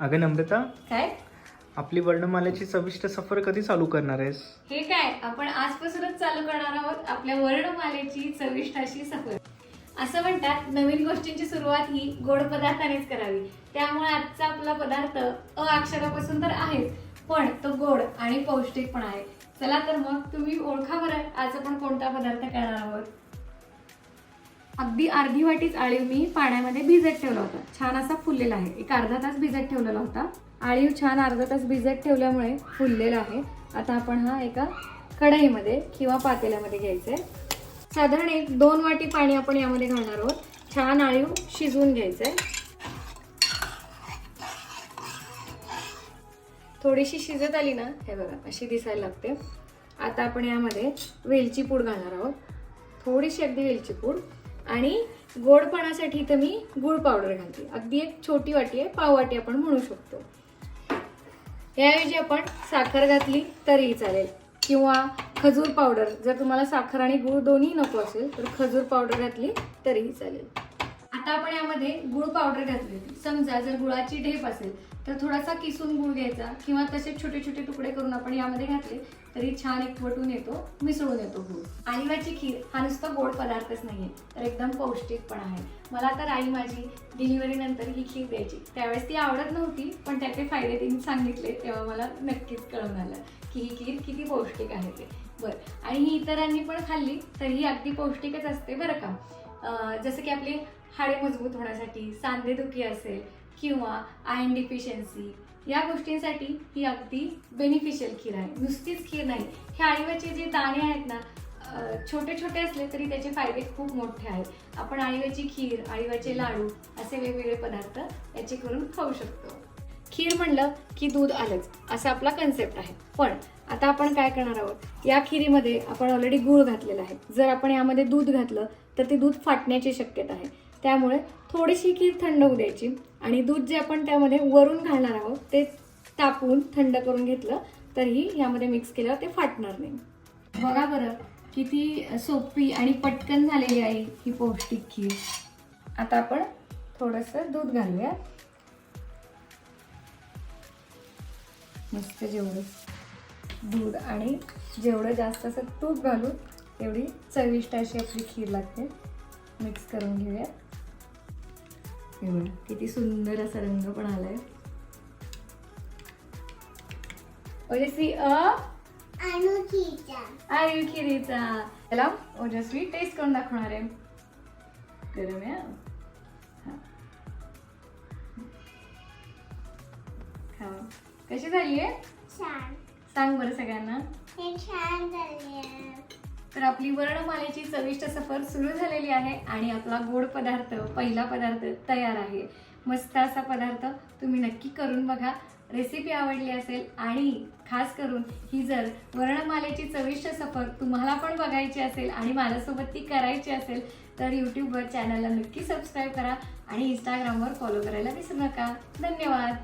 अगं नम्रता काय? आपली वर्णमालेची चविष्ट सफर कधी चालू करणार आहेस? हे काय? आपण आजपासूनच चालू करणार आहोत आपल्या वर्णमालेची चविष्ट अशी सफर. असं म्हणतात नवीन गोष्टींची सुरुवात ही गोड पदार्थानेच करावी. त्यामुळे आजचा आपला पदार्थ अ अक्षरापासून तर आहेच पण तो गोड आणि पौष्टिक पण आहे. चला तर मग तुम्ही ओळखा बरं आज आपण कोणता पदार्थ करणार आहोत? अगदी अर्धी वाटीच आळीव मी पाण्यामध्ये भिजत ठेवला होता. छान असा फुललेला आहे. एक अर्धा तास भिजत ठेवलेला होता. आळीव छान अर्धा तास भिजत ठेवल्यामुळे फुललेला आहे. आता आपण हा एका कढईमध्ये किंवा पातेल्यामध्ये घ्यायचा आहे साधारण एक दोन वाटी पाणी आपण यामध्ये घालणार आहोत. छान आळीव शिजवून घ्यायचं आहे थोडीशी शिजत आली ना हे बघा अशी दिसायला लागते. आता आपण यामध्ये वेलची पूड घालणार आहोत. थोडीशी अगदी वेलची पूड. आणि गोडपणासाठी तर मी गुळ पावडर घालते. अगदी एक छोटी वाटी आहे पाववाटी आपण म्हणू शकतो. याऐवजी आपण साखर घातली तरीही चालेल. किंवा खजूर पावडर जर तुम्हाला साखर आणि गुळ दोन्ही नको असेल तर खजूर पावडर घातली तरीही चालेल. आता आपण यामध्ये गुळ पावडर घातली समजा जर गुळाची ढेप असेल तर थोडासा किसून गुळ घ्यायचा किंवा तसे छोटे छोटे तुकडे करून आपण यामध्ये घातले तरी छान एक वटून येतो मिसळून येतो गुळ. आळीवाची खीर हा नुसता गोड पदार्थच नाहीये तर एकदम पौष्टिक पण आहे. मला तर आई माझी डिलिव्हरी नंतर ही खीर द्यायची. त्यावेळेस ती आवडत नव्हती पण त्याचे फायदे तिने सांगितले तेव्हा मला नक्कीच कळून आलं की ही खीर किती पौष्टिक आहे ते. बरं. आणि ही इतरांनी पण खाल्ली तर ही अगदी पौष्टिकच असते बरं का. जसं की आपली हाडे मजबूत होण्यासाठी सांधेदुखी असेल किंवा आयन डिफिशियन्सी या गोष्टींसाठी ही अगदी बेनिफिशियल खीर आहे. नुसतीच खीर नाही. हे आळीवाचे जे दाणे आहेत ना छोटे छोटे असले तरी त्याचे फायदे खूप मोठे आहेत. आपण आळीवाची खीर आळीवाचे लाडू असे वेगवेगळे पदार्थ याचे करून खाऊ शकतो. खीर म्हणलं की दूध आलंच असा आपला कन्सेप्ट आहे. पण आता आपण काय करणार आहोत? या खिरीमध्ये आपण ऑलरेडी गूळ घातलेला आहे. जर आपण यामध्ये दूध घातलं तर ते दूध फाटण्याची शक्यता आहे. त्यामुळे थोडीशी खीर थंड होऊ द्यायची आणि दूध जे आपण त्यामध्ये वरून घालणार आहोत ते तापून थंड करून घेतलं तरीही यामध्ये मिक्स केल्यावर ते फाटणार नाही. बघा बरं किती सोपी आणि पटकन झालेली आहे ही पौष्टिक खीर. आता आपण थोडंसं दूध घालूया मस्त जेवढं दूध आणि जेवढं जास्त असं तूप घालू तेवढी चविष्ट अशी आपली खीर लागते. मिक्स करून घेऊया. हे बघा किती सुंदर असा रंग पण आलाय. ओजस्वी आयु खिरीचा त्याला ओजस्वी टेस्ट करून दाखवणार आहे. गरम हा. खावा कशी झाली आहे छान. सांग बरं सगळ्यांना. हे छान झाले तर आपली वर्णमालेची चविष्ट सफर सुरू झालेली आहे आणि आपला गोड पदार्थ पहिला पदार्थ तयार आहे. मस्त असा पदार्थ तुम्ही नक्की करून बघा. रेसिपी आवडली असेल आणि खास करून ही जर वर्णमालेची चविष्ट सफर तुम्हाला पण बघायची असेल आणि माझ्यासोबत ती करायची असेल तर यूट्यूबवर चॅनलला नक्की सबस्क्राईब करा आणि इंस्टाग्रामवर फॉलो करायला विसरू नका. धन्यवाद.